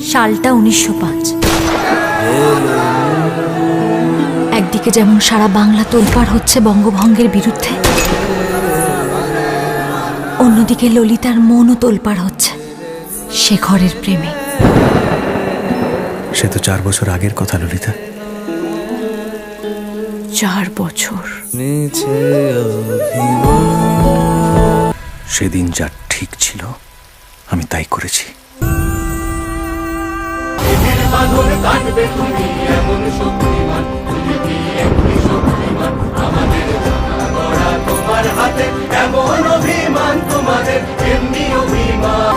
সালটা উনিশশো পাঁচ। একদিকে যেমন সারা বাংলা তোলপাড় হচ্ছে বঙ্গভঙ্গের বিরুদ্ধে অন্যদিকে ললিতার মনও তোলপাড় হচ্ছে শেখরের প্রেমে। সে তো চার বছর আগের কথা ললিতা। চার বছর। সেদিন যা ঠিক ছিল আমি তাই করেছি। এমন অভিমান তোমাদের, এমনি অভিমান।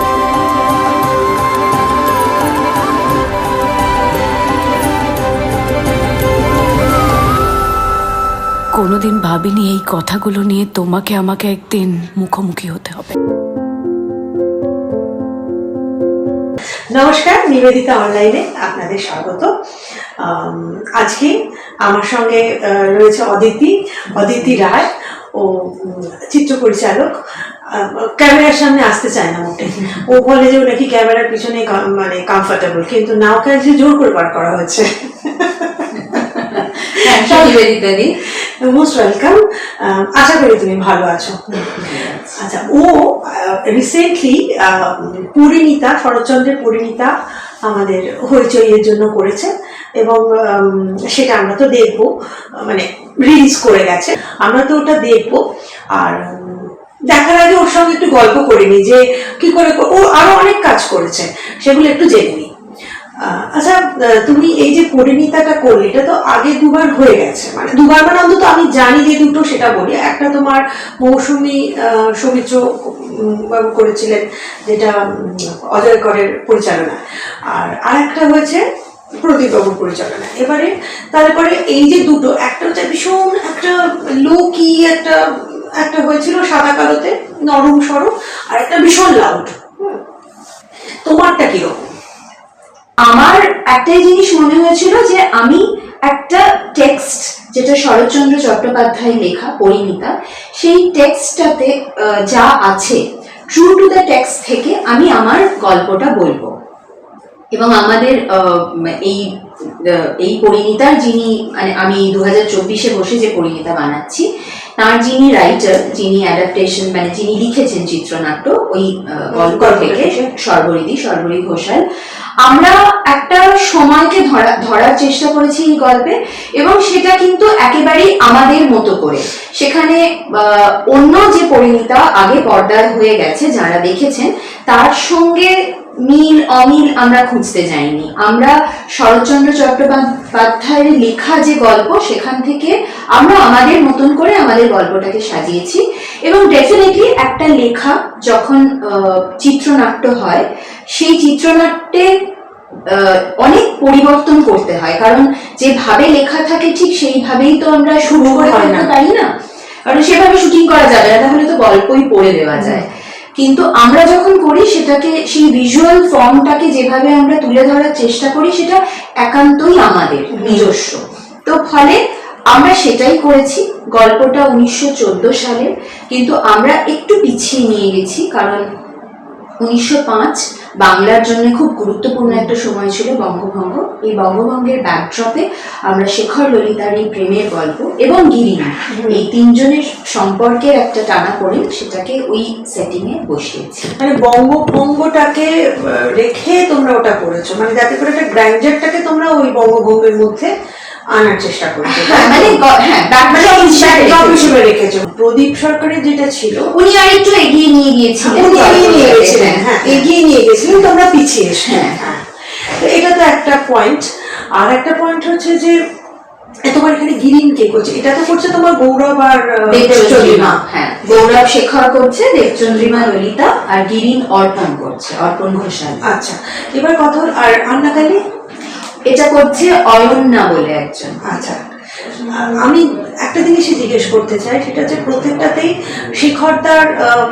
কোনোদিন ভাবিনি এই কথাগুলো নিয়ে তোমাকে আমাকে একদিন মুখোমুখি হতে হবে। নমস্কার, নিবেদিতা অনলাইনে আপনাদের স্বাগত। আজকে আমার সঙ্গে রয়েছে অদিতি অদিতি রায় ও চিত্র পরিচালক। ক্যামেরার সামনে আসতে চায় না মোটে। ও বলে যে ও নাকি ক্যামেরার পিছনে মানে কমফর্টেবল কিন্তু নাও কাজে জোর করে বার করা হচ্ছে। মোস্ট ওয়েলকাম আশা করি তুমি ভালো আছো। আচ্ছা ও রিসেন্টলি পরিণীতা, শরৎচন্দ্রের পরিণীতা আমাদের হইচইয়ের জন্য করেছে এবং সেটা আমরা তো দেখব মানে রিলিজ করে গেছে। আমরা তো ওটা দেখব। আর দেখার আগে ওর সঙ্গে একটু গল্প করে নিই যে কি করে ও আরও অনেক কাজ করেছে, সেগুলো একটু জেনে নিই। আচ্ছা তুমি এই যে পরিণীতাটা করলে, এটা তো আগে দুবার হয়ে গেছে। মানে দুবার মানে অন্তত আমি জানি যে দুটো সেটা বলি। একটা তোমার মৌসুমি সৌমিত্র বাবু করেছিলেন, যেটা অজয় করের পরিচালনা। আর আরেকটা হয়েছে প্রদীপ বাবুর পরিচালনা। এবারে তারপরে এই যে দুটো, একটা হচ্ছে ভীষণ একটা লো কি একটা একটা হয়েছিল সাদা কালোতে, নরম সরম, আর একটা ভীষণ লাউড তোমারটা কীরকম? আমার একটাই জিনিস মনে হয়েছিল যে আমি একটা টেক্সট যেটা শরৎচন্দ্র চট্টোপাধ্যায় লেখা, পরিণীতা, সেই টেক্সটটাতে যা আছে ট্রু টু দ্য টেক্সট থেকে আমি আমার গল্পটা বলব। এবং আমাদের এই এই পরিণীতার যিনি মানে আমি দু হাজার চব্বিশে বসে যে পরিণীতা বানাচ্ছি তার যিনি রাইটার যিনি অ্যাডাপ্টেশন মানে যিনি লিখেছেন চিত্রনাট্য ওই গল্প থেকে। সর্বরিদি সর্বরী ঘোষাল আমরা একটা সময়কে ধরা ধরার চেষ্টা করেছি এই গল্পে এবং সেটা কিন্তু একেবারেই আমাদের মতো করে সেখানে অন্য যে পরিণীতা আগে পর্দায় হয়ে গেছে যারা দেখেছেন তার সঙ্গে মিল অমিল আমরা খুঁজতে যাইনি। আমরা শরৎচন্দ্র চট্টোপাধ্যায়ের লেখা যে গল্প সেখান থেকে আমরা আমাদের মতন করে আমাদের গল্পটাকে সাজিয়েছি। এবং ডেফিনেটলি একটা লেখা যখন চিত্রনাট্য হয় সেই চিত্রনাট্যে আহ, অনেক পরিবর্তন করতে হয়। কারণ যেভাবে লেখা থাকে ঠিক সেইভাবেই তো আমরা শুরু করে হয় না। পারি না? কারণ সেভাবে শুটিং করা যাবে না তাহলে তো গল্পই পড়ে দেওয়া যায়। কিন্তু আমরা যখন করি, সেটাকে, সেই ভিজুয়াল ফর্মটাকে যেভাবে আমরা তুলে ধরার চেষ্টা করি, সেটা একান্তই আমাদের নিজস্ব। তো ফলে আমরা সেটাই করেছি। গল্পটা উনিশশো সালের কিন্তু আমরা একটু পিছিয়ে নিয়ে গেছি, কারণ উনিশশো পাঁচ বাংলার জন্য খুব গুরুত্বপূর্ণ একটা সময় ছিল বঙ্গভঙ্গ। এই বঙ্গভঙ্গের ব্যাকড্রপে আমরা শেখর ললিতার এই প্রেমের গল্প এবং গিরিনা এই তিনজনের সম্পর্কের একটা টানা পড়ে সেটাকে ওই সেটিং এ বসিয়েছি। মানে বঙ্গভঙ্গটাকে রেখে তোমরা ওটা করেছ? মানে যাতে করে একটা গ্র্যান্ডারটাকে তোমরা ওই বঙ্গভঙ্গের মধ্যে আনার চেষ্টা করছ। হ্যাঁ, মানে হ্যাঁ হিসাবে backdrop রেখেছি। প্রদীপ সরকারের যেটা ছিল উনি আরেকটু এগিয়ে নিয়ে গিয়েছিলেন। এগিয়ে নিয়ে গেছিলেন হ্যাঁ এগিয়ে নিয়ে গেছিলেন তোমরা পিছিয়ে এসে হ্যাঁ। হ্যাঁ এটা তো একটা পয়েন্ট আর একটা পয়েন্ট হচ্ছে যে তোমার এখানে গিরিন কে করছে? এটা তো করছে তোমার গৌরব আর দেবচন্দ্রিমা। হ্যাঁ গৌরব শেখর করছে দেবচন্দ্রিমা ললিতা আর গিরিন অর্পণ করছে অর্পণ ঘোষাল। আচ্ছা এবার কথা আর আন্নাকালি এটা করছে অয়ন্যা বলে একজন। আচ্ছা। আমি একটা জিনিসই জিজ্ঞেস করতে চাই সেটা হচ্ছে প্রত্যেকটাতেই শিখরদার আম,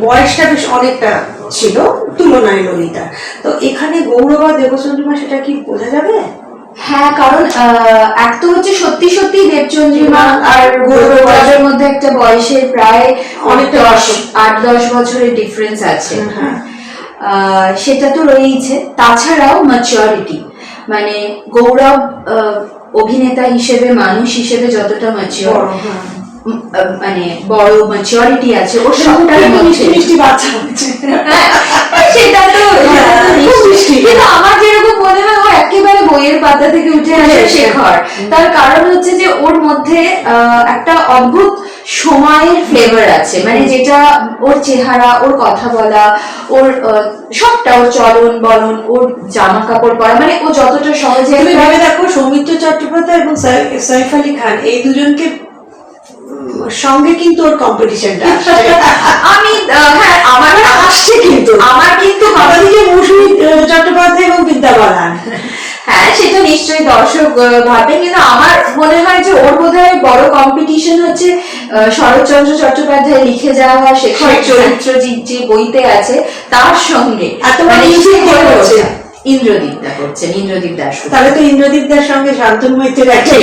বয়সটা বেশ অনেকটা ছিল তুলনায় ললিতা। তো এখানে গৌরব আর দেবচন্দ্রিমা সেটা কি বোঝা যাবে? হ্যাঁ কারণ এক তো হচ্ছে সত্যি সত্যি দেবচন্দ্রিমা আর গৌরবের মধ্যে একটা বয়সের প্রায় অনেক অনেকটা দশ আট দশ বছরের ডিফারেন্স আছে। হ্যাঁ। সেটা তো রয়েইছে। তাছাড়াও ম্যাচিওরিটি মানে গৌরব আহ, অভিনেতা হিসেবে মানুষ হিসেবে যতটা ম্যাচিওর হ্যাঁ। মানে বড় ম্যাচিওরিটি আছে ওর সবটাই মিষ্টি মিষ্টি বাচ্চা হচ্ছে হ্যাঁ, সেটা তো। কিন্তু আমার বইয়ের পাতা থেকে উঠে আসে শেখর। তার কারণ হচ্ছে যে ওর মধ্যে একটা অদ্ভুত সময়ের ফ্লেভার আছে। মানে যেটা ওর চেহারা ওর কথা বলা ওর সবটা ওর চলন বলন ওর জামা কাপড় পরা মানে ও যতটা সহজে ভেবে দেখো সৌমিত্র চট্টোপাধ্যায় এবং সাই- সাইফ আলী খান এই দুজনকে সঙ্গে কিন্তু ওর কম্পিটিশনটা আমি হ্যাঁ আমার আসছে কিন্তু। আমার কিন্তু ভাবা- আমাদেরকে মৌসুমী চট্টোপাধ্যায় এবং বিদ্যা বালান হ্যাঁ সেটা নিশ্চয়ই দর্শক ভাবে কিন্তু আমার মনে হয় যে ওর বোধহয় বড় কম্পিটিশন হচ্ছে শরৎচন্দ্র চট্টোপাধ্যায় লিখে যাওয়া শেখার হ্যাঁ। চরিত্র যে বইতে আছে তার সঙ্গে মানে? ইন্দ্রদীপ দা করছেন ইন্দ্রদীপ দাস তাহলে তো ইন্দ্রদীপ দার সঙ্গে শান্তনু মৈত্রের একটা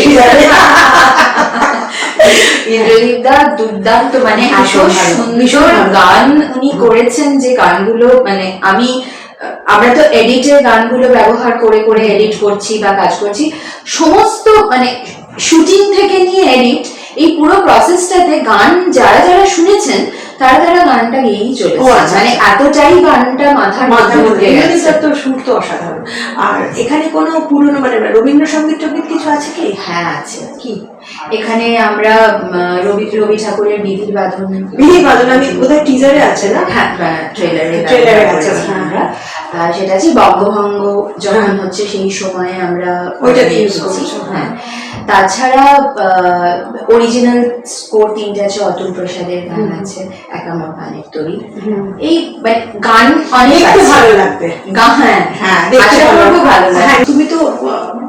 ইন্দ্রদীপ দা দুর্দান্ত মানে এত সুন্দর গান উনি করেছেন যে গানগুলো মানে আমি আমরা তো এডিটের গানগুলো ব্যবহার করে করে এডিট করছি বা কাজ করছি। সমস্ত মানে শুটিং থেকে নিয়ে এডিট এই পুরো প্রসেসটাতে গান যারা যারা শুনেছেন তারা তারা গানটা গেয়েই ও চলেছে আচ্ছা, মানে আচ্ছা। এতটাই গানটা মাথার মাথার মধ্যে। মধ্যে গেছে। তো সুর তো অসাধারণ। আর এখানে কোনো পুরনো মানে রবীন্দ্রসঙ্গীত টঙ্গীত কিছু আছে কি? হ্যাঁ আছে। কি? এখানে আমরা রবি রবি ঠাকুরের বিধির বাঁধন বিধির বাঁধন আমি বোধহয় টিজারে আছে না? হ্যাঁ ট্রেলারে ট্রেলারে আছে, হ্যাঁ। আমরা আহ, সেটা আছে বঙ্গভঙ্গ যখন হচ্ছে সেই সময়ে আমরা ওইটা দিয়ে করছি। হ্যাঁ। তাছাড়া অরিজিনাল স্কোর তিনটে আছে অতুল প্রসাদের গান আছে একামর গানের তৈরি। এই মানে গান অনেক ভালো লাগবে। গান হ্যাঁ হ্যাঁ আশা ভালো লাগবে। হ্যাঁ তুমি তো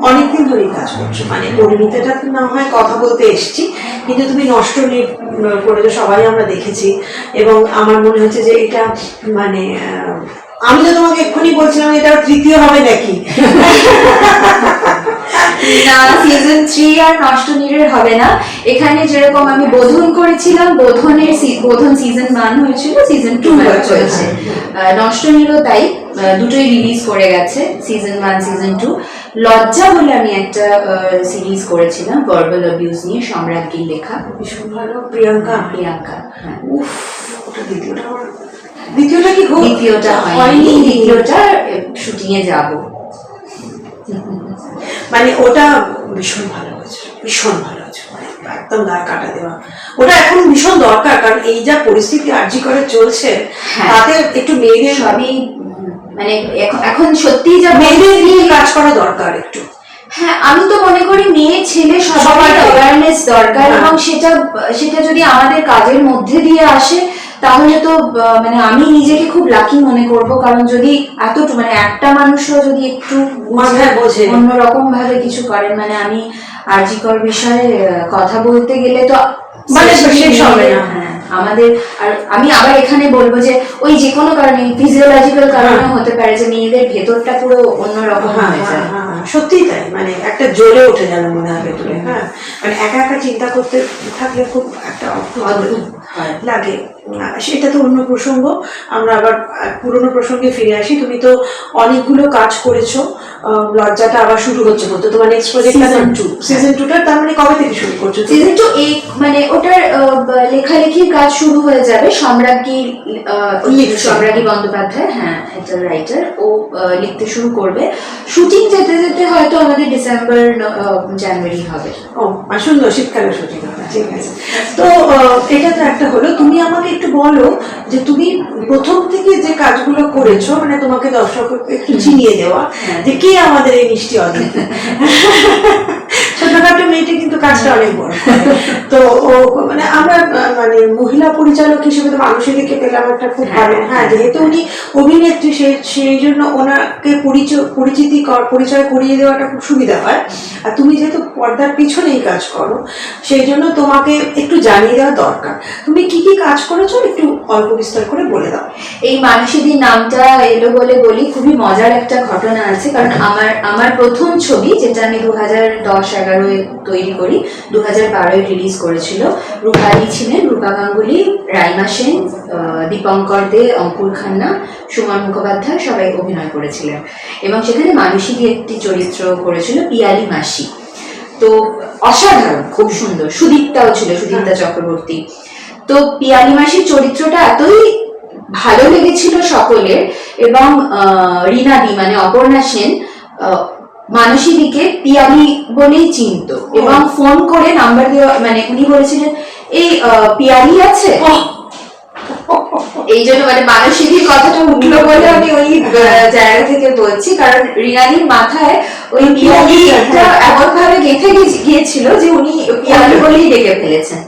অনেকদিন ধরেই কাজ করছ। মানে পরিণীতাটা তো না হয় কথা বলতে এসছি কিন্তু তুমি নষ্ট নি- করেছ সবাই আমরা দেখেছি। এবং আমার মনে হচ্ছে যে এটা মানে আহ, আমি তো তোমাকে এক্ষুনি বলছিলাম এটা তৃতীয় হবে নাকি? না সিজন থ্রি আর হবে না। এখানে যেরকম আমি বোধন করেছিলাম বোধনের বোধন সিজন ওয়ান হয়েছিল সিজন টু নীরও তাই দুটোই রিলিজ করে গেছে সিজন ওয়ান সিজন টু লজ্জা বলে আমি একটা সিরিজ করেছিলাম ভার্বাল অ্যাবিউজ নিয়ে সম্রাট লেখা। ভীষণ ভালো প্রিয়াঙ্কা। প্রিয়াঙ্কা। উফ ওটা দ্বিতীয়টা দ্বিতীয়টা কি দ্বিতীয়টা হয়নি দ্বিতীয়টা শুটিং এ যাব। মানে ওটা ভীষণ ভালো হয়েছে ভীষণ ভালো হয়েছে মানে একদম গা কাটা দেওয়া ওটা এখন ভীষণ দরকার কারণ এই যা পরিস্থিতি আর্জি করে চলছে হ্যাঁ। তাতে একটু মেয়েদের সবই মানে এখন- সত্যি যা মেয়েদের নিয়ে কাজ করা দরকার একটু হ্যাঁ আমি তো মনে করি মেয়ে ছেলে সবার। অ্যাওয়ারনেস দরকার হ্যাঁ। এবং সেটা সেটা যদি আমাদের কাজের মধ্যে দিয়ে আসে তাহলে তো মানে আমি নিজেকে খুব লাকি মনে করব কারণ যদি এত মানে একটা মানুষও যদি একটু বোঝে। অন্যরকম ভাবে কিছু করেন মানে আমি আরজিকর বিষয়ে কথা বলতে গেলে তো মানে শেষ হবে না। হ্যাঁ আমাদের আর আমি আবার এখানে বলব যে ওই যে কোনো কারণে ফিজিওলজিক্যাল কারণে হতে পারে যে মেয়েদের ভেতরটা পুরো অন্যরকম হ্যাঁ, হয়ে যায় হ্যাঁ, সত্যিই তাই মানে একটা জ্বলে ওঠে যেন মনে হয় ভেতরে হ্যাঁ মানে একা একা চিন্তা করতে থাকলে খুব একটা হয়। লাগে সেটা তো অন্য প্রসঙ্গ। আমরা আবার পুরোনো প্রসঙ্গে ফিরে আসি। তুমি তো অনেকগুলো কাজ করেছ। লজ্জাটা আবার শুরু হচ্ছে বলতে। তোমার next project Season two. Season টুটার তার মানে কবে থেকে শুরু করছ সিজন টু এই মানে ওটার লেখালেখির কাজ শুরু হয়ে যাবে সম্রাজ্ঞী। সম্রাজ্ঞী বন্দ্যোপাধ্যায়। হ্যাঁ এটা রাইটার ও লিখতে শুরু করবে। শুটিং যেতে যেতে হয়তো আমাদের ডিসেম্বর জানুয়ারি হবে। ও আর সুন্দর শীতকালে শুটিং হবে। ঠিক আছে। তো আহ, এটা তো একটা হলো। তুমি আমাকে একটু বলো যে তুমি প্রথম থেকে যে কাজগুলো করেছ মানে তোমাকে দর্শক একটু চিনিয়ে দেওয়া যে কে আমাদের এই মিষ্টি অদিতি ছোটখাটো মেয়েটি কিন্তু কাজটা অনেক বড় তো ও মানে আমরা মানে মহিলা পরিচালক হিসেবে তো মানুষের দিকে পেলাম একটা খুব ভালো হ্যাঁ। যেহেতু উনি অভিনেত্রী সেই সেই জন্য ওনাকে পরিচয় পরিচিতি কর- পরিচয় করিয়ে দেওয়াটা খুব সুবিধা হয়। আর তুমি যেহেতু পর্দার পিছনেই কাজ করো সেই জন্য তোমাকে একটু জানিয়ে দেওয়া দরকার। তুমি কি কি কাজ করেছ? একটু অল্প বিস্তার করে বলে দাও। এই মানসীদি নামটা এলো বলে বলি খুবই মজার একটা ঘটনা আছে। কারণ আমার আমার প্রথম ছবি যেটা আমি দু হাজার দশ এগারো এগারোয় তৈরি করি। দু হাজার বারোয় রিলিজ করেছিল। রূপালী ছিলেন রূপা গাঙ্গুলি রাইমা সেন দীপঙ্কর দে অঙ্কুর খান্না সুমন মুখোপাধ্যায় সবাই অভিনয় করেছিলেন। এবং সেখানে মানসিক একটি চরিত্র করেছিল পিয়ালি মাসি। তো অসাধারণ খুব সুন্দর। সুদীপ্তাও ছিল সুদীপ্তা চক্রবর্তী। তো পিয়ালি মাসির চরিত্রটা এতই ভালো লেগেছিল সকলের এবং আহ, রীনাদি মানে অপর্ণা সেন আহ, মানসীদিকে পিয়ালি বলেই চিনত। এবং ফোন করে নাম্বার দেওয়া মানে উনি বলেছিলেন এই পিয়ালি আছে? এই জন্য মানে মানসিকীর কথাটা উঠল বলে আমি ওই জায়গা থেকে বলছি। কারণ রিনালির মাথায় ওই পিয়ালিটা এমন ভাবে গেঁথে গিয়েছিল যে উনি পিয়ালি বলেই ডেকে ফেলেছেন।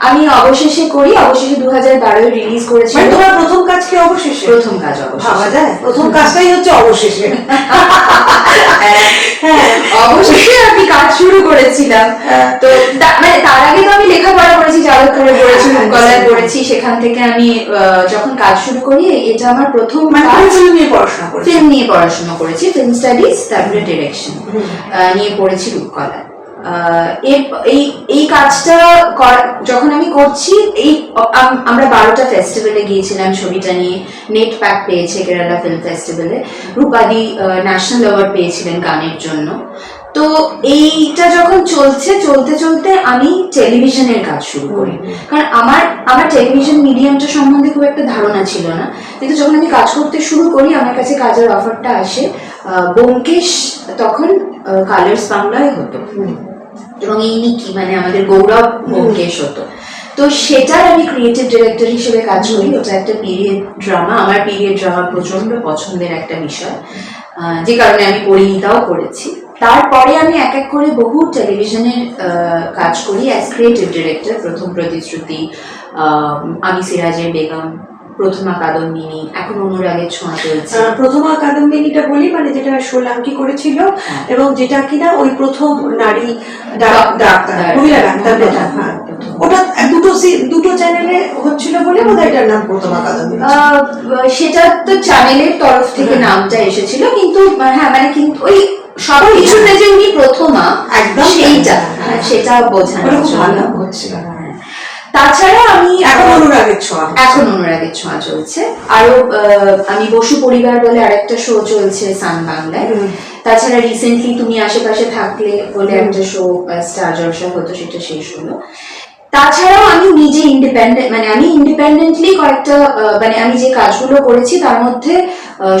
আমি অবশেষে করি অবশেষে দু হাজার বারোয় রিলিজ মানে তোমার প্রথম কাজ কি অবশেষে? প্রথম কাজ ভাবা যায়। প্রথম কাজটাই হচ্ছে অবশেষে। হ্যাঁ অবশেষে আমি কাজ শুরু করেছিলাম। তো মানে তার আগে তো আমি লেখাপড়া করেছি যাদবপুরে পড়েছি রূপকলায় পড়েছি সেখান থেকে আমি যখন কাজ শুরু করি এটা আমার প্রথম মানে কাজ। নিয়ে পড়াশোনা করছ? ফিল্ম নিয়ে পড়াশোনা করেছি ফিল্ম স্টাডিজ তারপরে ডিরেকশন নিয়ে পড়েছি রূপকলা আহ, এর- এই এই কাজটা যখন আমি করছি, এই আমরা বারোটা ফেস্টিভ্যালে গিয়েছিলাম ছবিটা নিয়ে। নেট প্যাক পেয়েছে কেরালা ফিল্ম ফেস্টিভ্যালে রূপাদি ন্যাশনাল অ্যাওয়ার্ড পেয়েছিলেন গানের জন্য। তো এইটা যখন চলছে চলতে চলতে আমি টেলিভিশনের কাজ শুরু করি। কারণ আমার আমার টেলিভিশন মিডিয়ামটা সম্বন্ধে খুব একটা ধারণা ছিল না। কিন্তু যখন আমি কাজ করতে শুরু করি আমার কাছে কাজের অফারটা আসে ব্যোমকেশ তখন কালার্স বাংলায় হতো। এবং এই নিকি মানে আমাদের গৌরব ব্যোমকেশ হতো। তো সেটার আমি ক্রিয়েটিভ ডিরেক্টর হিসেবে কাজ করি। ওটা একটা পিরিয়ড ড্রামা আমার পিরিয়ড ড্রামা প্রচণ্ড পছন্দের একটা বিষয়। যে কারণে আমি পরিণীতাও করেছি। তারপরে আমি এক এক করে বহু টেলিভিশনের কাজ করি অ্যাজ ক্রিয়েটিভ ডিরেক্টর প্রথম প্রতিশ্রুতি আমি সিরাজের বেগম প্রথমা কাদম্বিনী এখন অনুরাগের ছোঁয়া চলছে প্রথমা কাদম্বিনীটা বলি মানে যেটা সোলাঙ্কি করেছিল হ্যাঁ। এবং যেটা কিনা ওই প্রথম নারী ডাক- ডাক- ডাক্তার ডাক্তার। মহিলা। ওটা দুটো সি- দুটো চ্যানেলে হচ্ছিল বলে বোধ এটার নাম প্রথমা কাদম্বিনী সেটা তো চ্যানেলের তরফ থেকে হ্যাঁ। নামটা এসেছিল কিন্তু হ্যাঁ মানে কিন্তু ওই সব কিছুতে যে উনি প্রথমা একদম সেইটা হ্যাঁ। সেটা বোঝানো ভালো হচ্ছিল। তাছাড়া আমি এখন অনুরাগের ছোঁয়া এখন অনুরাগের ছোঁয়া চলছে। আরও আমি বসু পরিবার বলে আরেকটা শো চলছে সান বাংলায়। তাছাড়া রিসেন্টলি তুমি আশেপাশে থাকলে বলে একটা শো স্টার জলসা হতো সেটা শেষ হলো। তাছাড়াও আমি নিজে ইন্ডিপেন্ডেন্ট মানে আমি ইন্ডিপেন্ডেন্টলি কয়েকটা মানে আমি যে কাজগুলো করেছি তার মধ্যে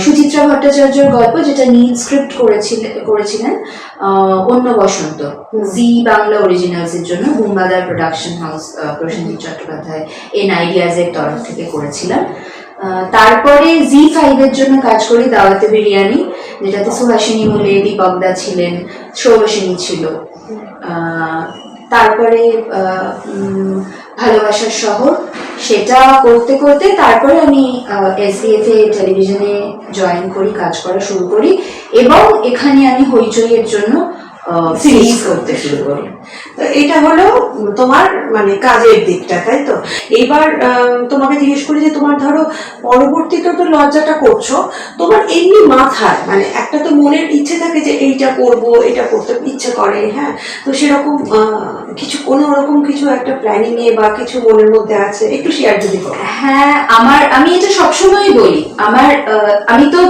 সুচিত্রা ভট্টাচার্যের গল্প যেটা নীল স্ক্রিপ্ট করেছিলেন করেছিলেন অন্য বসন্ত জি বাংলা অরিজিনালস এর জন্য বুম্বাদার production house Prosenjit Chattopadhyay N ideas এর তরফ থেকে করেছিলাম তারপরে জি ফাইভের জন্য কাজ করি দাওয়াতে বিরিয়ানি যেটাতে সুহাসিনী মূলে দীপকদা ছিলেন সৌরসিনী ছিল। তারপরে ভালোবাসার শহর, সেটা করতে করতে তারপরে আমি এসডিএফ এ টেলিভিশনে জয়েন করি, কাজ করা শুরু করি। এবং এখানে আমি হইচইয়ের জন্য সিরিজ করতে শুরু করি তো এটা হলো তোমার মানে কাজের দিকটা তাই তো? এইবার আহ, তোমাকে জিজ্ঞেস করি যে তোমার ধরো পরবর্তীতে তো লজ্জাটা করছ তোমার এমনি মাথায় মানে একটা তো মনের ইচ্ছে থাকে যে এইটা করব এটা করতে ইচ্ছে করে হ্যাঁ? তো সেরকম কিছু কোনো রকম কিছু একটা প্ল্যানিং এ বা কিছু মনের মধ্যে আছে? একটু শেয়ার যদি করো। হ্যাঁ আমার আমি এটা সবসময় বলি। আমার আমি তো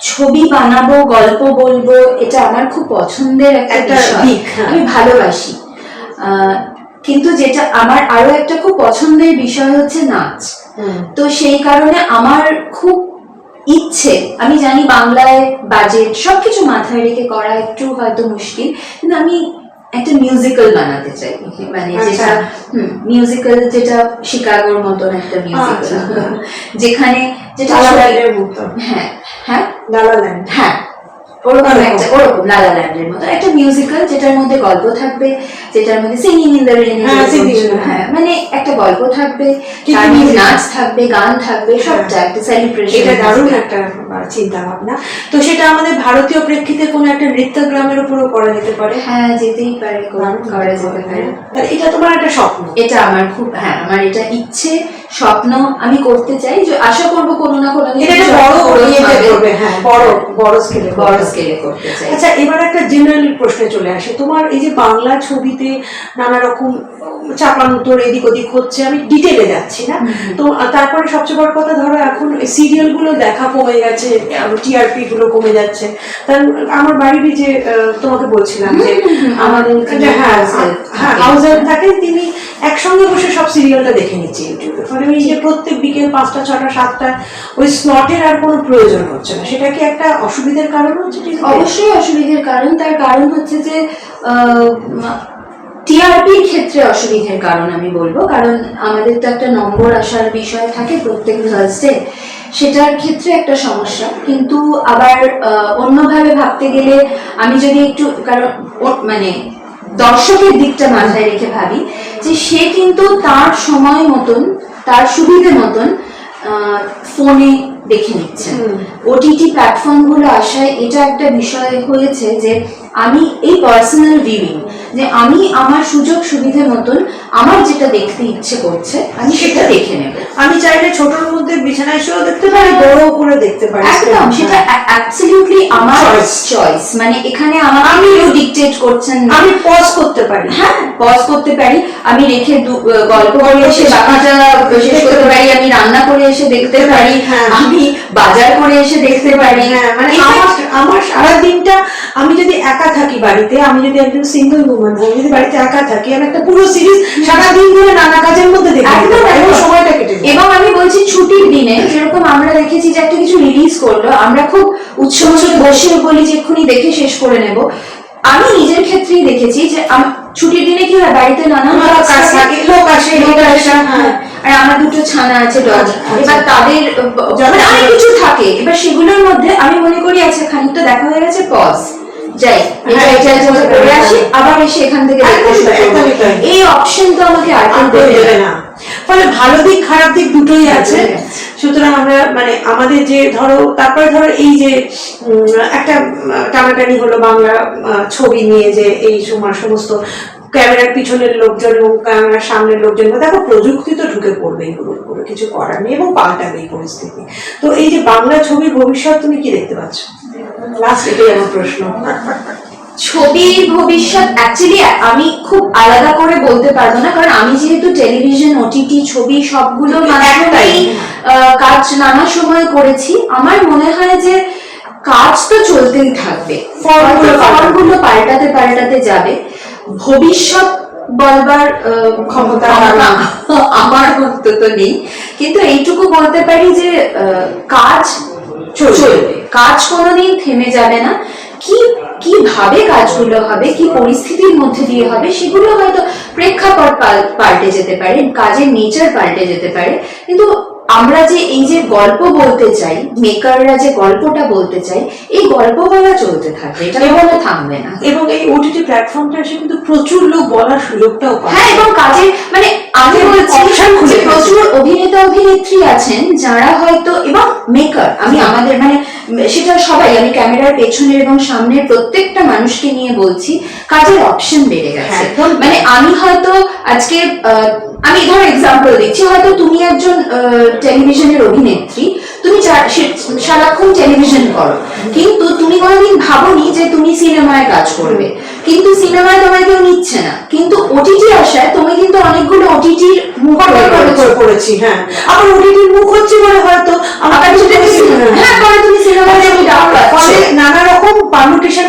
ছবি বানাবো গল্প বলব এটা আমার খুব পছন্দের একটা দিক, হ্যাঁ। আমি ভালোবাসি। কিন্তু যেটা আমার আরও একটা খুব পছন্দের বিষয় হচ্ছে নাচ। তো সেই কারণে আমার খুব ইচ্ছে আমি জানি বাংলায় বাজেট সবকিছু মাথায় রেখে করা একটু হয়তো মুশকিল কিন্তু আমি একটা মিউজিক্যাল বানাতে চাই। মানে যেটা আচ্ছা। মিউজিক্যাল যেটা শিকাগোর মতন একটা মিউজিক্যাল আচ্ছা। যেখানে যেটা হ্যাঁ হ্যাঁ? লালাল্যান্ড হ্যাঁ। ওরকম ওরকম। একটা ওরকম লালা মতো। একটা মিউজিক্যাল যেটার মধ্যে গল্প থাকবে যেটার মধ্যে সিঙ্গিং ইন দ্য রেন হ্যাঁ, singing in the rain। হ্যাঁ মানে একটা গল্প থাকবে তার মধ্যে নাচ থাকবে গান থাকবে সবটা একটা সেলিব্রেশন এটা দারুণ একটা চিন্তা ভাবনা তো সেটা আমাদের ভারতীয় প্রেক্ষিতে কোনো একটা নৃত্যগ্রামের উপরও করা যেতে পারে? হ্যাঁ যেতেই পারে করা করা যেতে পারে। এটা তোমার একটা স্বপ্ন? এটা আমার খুব হ্যাঁ আমার এটা ইচ্ছে। স্বপ্ন আমি করতে চাই যে আশা করব কোনো না কোনো এটা বড় পূরণ করবে হ্যাঁ। বড় বড় স্কেলে বড় স্কেলে করতে চাই। আচ্ছা এবার একটা জেনারেল প্রশ্নে চলে আসে। তোমার এই যে বাংলা ছবিতে নানা রকম চাপানুতোর এদিক ওদিক হচ্ছে আমি ডিটেলে যাচ্ছি না। তো তারপরে সবচেয়ে বড় কথা ধরো এখন সিরিয়ালগুলো দেখা কমে গেছে টিআরপি গুলো কমে যাচ্ছে। তার আমার বাড়িরই যে তোমাকে বলছিলাম যে আমার যে হ্যাঁ হ্যাঁ হাউজার থাকেন তিনি একসঙ্গে বসে সব সিরিয়ালটা দেখে নিচ্ছি ইউটিউবে। ফলে ওই যে প্রত্যেক বিকেল পাঁচটা, ছটা, সাতটা, ওই স্লটের আর কোনো প্রয়োজন হচ্ছে না। সেটা কি একটা অসুবিধার কারণ হচ্ছে অবশ্যই অসুবিধার কারণ। তার কারণ হচ্ছে যে টিআরপির ক্ষেত্রে অসুবিধার কারণ আমি বলব। কারণ আমাদের তো একটা নম্বর আসার বিষয় থাকে প্রত্যেক থার্সডে সেটার ক্ষেত্রে একটা সমস্যা। কিন্তু আবার অন্যভাবে ভাবতে গেলে আমি যদি একটু, কারণ মানে দর্শকের দিকটা মাথায় রেখে ভাবি যে সে কিন্তু তার সময় মতন তার সুবিধে মতন আহ, ফোনে দেখে নিচ্ছে। ওটিটি প্ল্যাটফর্মগুলো আসায় এটা একটা বিষয় হয়েছে যে আমি এই পার্সোনাল ভিউইং যে আমি আমার সুযোগ সুবিধে মতন আমার যেটা দেখতে ইচ্ছে করছে আমি সেটা দেখে নেব। আমি চাইলে ছোটর মধ্যে বিছানায় শুয়েও দেখতে পারি বড় করে দেখতে পারি। একদম সেটা অ্যাবসলিউটলি আমার চয়েস মানে এখানে আমার আমি ডিকটেট করছেন না। আমি পজ করতে পারি। হ্যাঁ পজ করতে পারি। আমি রেখে গল্প করে এসে বাকিটা শেষ করতে পারি আমি রান্না করে এসে দেখতে পারি হ্যাঁ। আমি বাজার করে এসে দেখতে পারি। হ্যাঁ মানে আমার আমার সারা দিনটা আমি যদি একা থাকি বাড়িতে আমি যদি একজন সিঙ্গেল উমেন হই যদি বাড়িতে একা থাকি আমি একটা পুরো সিরিজ সারা দিন ধরে নানা কাজের মধ্যে দেখি একদম। সময়টা কেটে এবং আমি বলছি ছুটির দিনে যেরকম আমরা দেখেছি যে একটা কিছু রিলিজ করল আমরা খুব উৎসব বসে বলি যে এক্ষুনি দেখে শেষ করে নেব। আমি নিজের ক্ষেত্রেই দেখেছি যে ছুটির দিনে কি হয় বাড়িতে নানা কাজ থাকে, লোক আসে, লোক আসে, আসে, হ্যাঁ। আর আমার দুটো ছানা আছে ডগ। আচ্ছা, আচ্ছা। এবার তাদের অনেক কিছু থাকে। এবার সেগুলোর মধ্যে আমি মনে করি আচ্ছা খানিকটা দেখা হয়ে গেছে পজ যাই এটা এটা এটা করে। আসি আবার এসে এখান থেকে দেখতে একদমই শুরু তাই, করব। একদমই তাই। এই অপশন তো আমাকে আর কেউ আর কেউ দেবে দেবে না না ফলে ভালো দিক খারাপ দিক দুটোই আছে সুতরাং আমরা মানে আমাদের যে ধরো তারপরে ধরো এই যে একটা টানাটানি হলো বাংলা ছবি নিয়ে যে এই সময় সমস্ত ক্যামেরার পিছনের লোকজন এবং ক্যামেরার সামনের লোকজন দেখো প্রযুক্তি তো ঢুকে পড়বেই পুরো পুরো কিছু করার নেই এবং পাল্টাবে এই পরিস্থিতি তো এই যে বাংলা ছবির ভবিষ্যৎ তুমি কি দেখতে পাচ্ছ লাস্ট এটাই আমার প্রশ্ন। ছবির ভবিষ্যৎ অ্যাকচুয়ালি আমি খুব আলাদা করে বলতে পারব না কারণ আমি যেহেতু টেলিভিশন ওটিটি ছবি সবগুলো মাধ্যমেই কাজ নানা সময় করেছি। আমার মনে হয় যে কাজ তো চলতেই থাকবে। ফর্মগুলো পাল্টাতে পাল্টাতে যাবে। ভবিষ্যৎ বলবার ক্ষমতা আমার অন্তত নেই। কিন্তু এইটুকু বলতে পারি যে আহ, কাজ চলবে। কাজ কোনোদিন থেমে যাবে না। কি, কীভাবে কাজগুলো হবে, কি পরিস্থিতির মধ্যে দিয়ে হবে, সেগুলো হয়তো প্রেক্ষাপট পাল- পাল্টে যেতে পারে, কাজের নেচার পাল্টে যেতে পারে। কিন্তু আমরা যে এই যে গল্প বলতে চাই মেকাররা যে গল্পটা বলতে চাই এই গল্প বলা চলতে থাকবে এটা থামবে না এবং এই ওটিটি প্ল্যাটফর্মটা এসে কিন্তু প্রচুর লোক বলার সুযোগটাও পায় হ্যাঁ এবং কাজের মানে আমি বলছি। প্রচুর অভিনেতা অভিনেত্রী আছেন যারা হয়তো এবং মেকার আমি আমাদের মানে সেটা সবাই আমি ক্যামেরার পেছনে এবং সামনের প্রত্যেকটা মানুষকে নিয়ে বলছি কাজের অপশন বেড়ে গেছে একদম। মানে আমি হয়তো আজকে আহ, আমি ধর এক্সাম্পল দিচ্ছি। হয়তো তুমি একজন টেলিভিশনের অভিনেত্রী। তুমি সারাক্ষণ টেলিভিশন করো। কিন্তু তুমি কোনোদিন ভাবোনি যে তুমি সিনেমায় কাজ করবে। কিন্তু সিনেমায় তোমায় কেউ নিচ্ছে না। কিন্তু ওটিটি আসায় তুমি কিন্তু অনেকগুলো ওটিটির করে করেছি হ্যাঁ। আবার ওটিটির মুখ হচ্ছে বলে হয়তো আমার কাছে হ্যাঁ। পরে তুমি সিনেমায় তুমি ফলে নানা রকম পারমুটেশন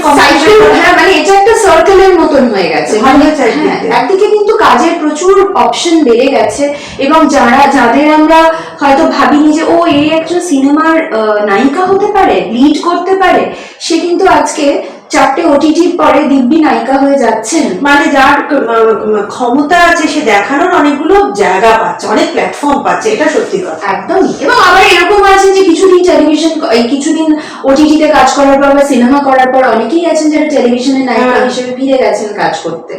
হ্যাঁ মানে এটা একটা সার্কেলের মতন হয়ে গেছে। মানে, চাই হ্যাঁ। একদিকে কিন্তু কাজের প্রচুর অপশন বেড়ে গেছে এবং যারা যাদের আমরা হয়তো ভাবিনি যে ও এই একজন সিনেমার নায়িকা হতে পারে লিড করতে পারে সে কিন্তু আজকে চারটে ওটিটির পরে দিব্যি নায়িকা হয়ে যাচ্ছেন। মানে যার ক্ষমতা আছে সে দেখানোর অনেকগুলো জায়গা পাচ্ছে অনেক প্ল্যাটফর্ম পাচ্ছে এটা সত্যি কথা। একদমই এবং আবার এরকম আছে যে কিছুদিন টেলিভিশন কিছুদিন ওটিটিতে কাজ করার পর বা সিনেমা করার পর অনেকেই আছেন যারা টেলিভিশনের নায়িকা হ্যাঁ। হিসেবে ফিরে গেছেন কাজ করতে।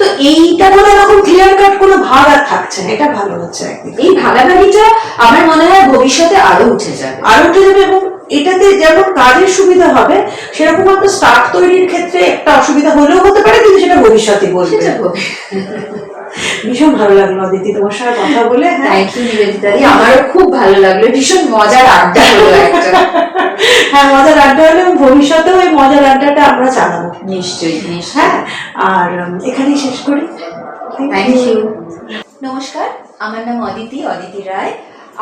তো এইটা বলে এরকম ক্লিয়ার কাট কোনো ভাগ আর থাকছে না। এটা ভালো হচ্ছে এই ভাগাভাগিটা আমার মনে হয় ভবিষ্যতে আরও উঠে যাবে। আরও উঠে যাবে এবং এটাতে যেমন কাজের সুবিধা হবে, সেরকম হয়তো স্টার্ট তৈরির ক্ষেত্রে একটা অসুবিধা হলেও হতে পারে, কিন্তু সেটা ভবিষ্যতে বলবে। ভীষণ ভালো লাগল অদিতি তোমার সঙ্গে কথা বলে হ্যাঁ। থ্যাংক ইউ নিবেদিতা দি। আমারও খুব ভালো লাগল ভীষণ মজার আড্ডা হলো একটা। হ্যাঁ মজার আড্ডা হলে ভবিষ্যতেও এই মজার আড্ডাটা আমরা চালাবো। নিশ্চয়ই নিশ্চয়ই। হ্যাঁ আর এখানেই শেষ করি। থ্যাংক ইউ নমস্কার আমার নাম অদিতি অদিতি রায়।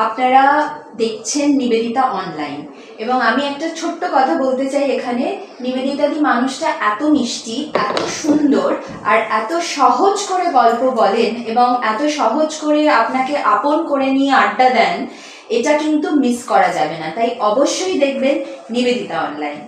আপনারা দেখছেন নিবেদিতা অনলাইন এবং আমি একটা ছোট্ট কথা বলতে চাই এখানে। নিবেদিতাদি মানুষটা এত মিষ্টি, এত সুন্দর, আর এত সহজ করে গল্প বলেন এবং এত সহজ করে আপনাকে আপন করে নিয়ে আড্ডা দেন, এটা কিন্তু মিস করা যাবে না। তাই অবশ্যই দেখবেন নিবেদিতা অনলাইন